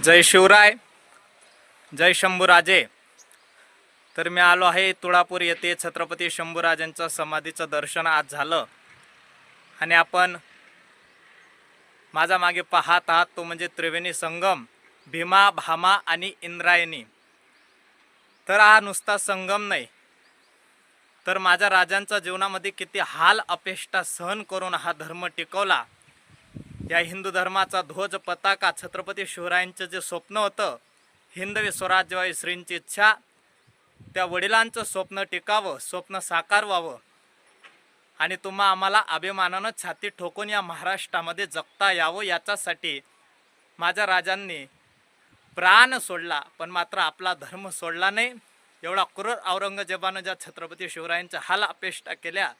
जय शिवराय जय शंभूराजे. तर मी आलो आहे तुळापूर येथे छत्रपती शंभूराजांचं समाधीचं दर्शन आज झालं. आणि आपण माझा मागे पाहत आहात तो म्हणजे त्रिवेणी संगम भीमा भामा आणि इंद्रायणी. तर हा नुसता संगम नाही तर माझ्या राजांच्या जीवनामध्ये किती हाल अपेष्टा सहन करून हा धर्म टिकवला. या हिंदू धर्माचा ध्वज पताका छत्रपती शिवरायांचं जे स्वप्न होतं हिंदवी स्वराज्यवाई श्रींची इच्छा त्या वडिलांचं स्वप्न टिकावं स्वप्न साकार व्हावं. आणि तुम्हा आम्हाला अभिमानानं छाती ठोकून या महाराष्ट्रामध्ये जगता यावं याच्यासाठी माझ्या राजांनी प्राण सोडला पण मात्र आपला धर्म सोडला नाही. एवढा क्रूर औरंगजेबानं ज्या छत्रपती शिवरायांच्या हाल अपेष्टा केल्या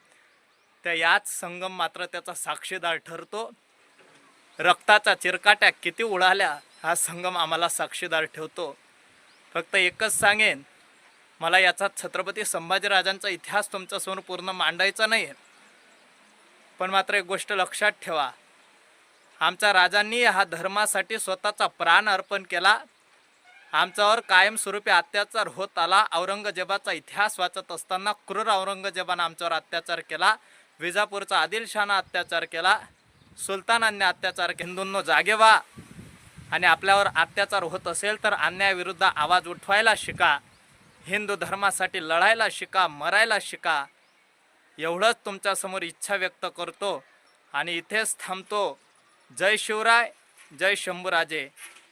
त्या याच संगम मात्र त्याचा साक्षीदार ठरतो. रक्ताचा चिरकाट्या किती उडाल्या हा संगम आम्हाला साक्षीदार ठेवतो. फक्त एकच सांगेन मला याचा छत्रपती संभाजीराजांचा इतिहास तुमच्यासमोर पूर्ण मांडायचा नाही पण मात्र एक गोष्ट लक्षात ठेवा आमच्या राजांनी हा धर्मासाठी स्वतःचा प्राण अर्पण केला. आमच्यावर कायमस्वरूपी अत्याचार होत आला. औरंगजेबाचा इतिहास वाचत असताना क्रूर औरंगजेबानं आमच्यावर अत्याचार केला. विजापूरचा आदिलशहानं अत्याचार केला. सुलतानांनी अत्याचार हिंदूंनो जागे व्हा. आणि आपल्यावर अत्याचार होत असेल तर अन्यायाविरुद्ध आवाज उठवायला शिका. हिंदू धर्मासाठी लढायला शिका मरायला शिका. एवढंच तुमच्यासमोर इच्छा व्यक्त करतो आणि इथेच थांबतो. जय शिवराय जय शंभूराजे.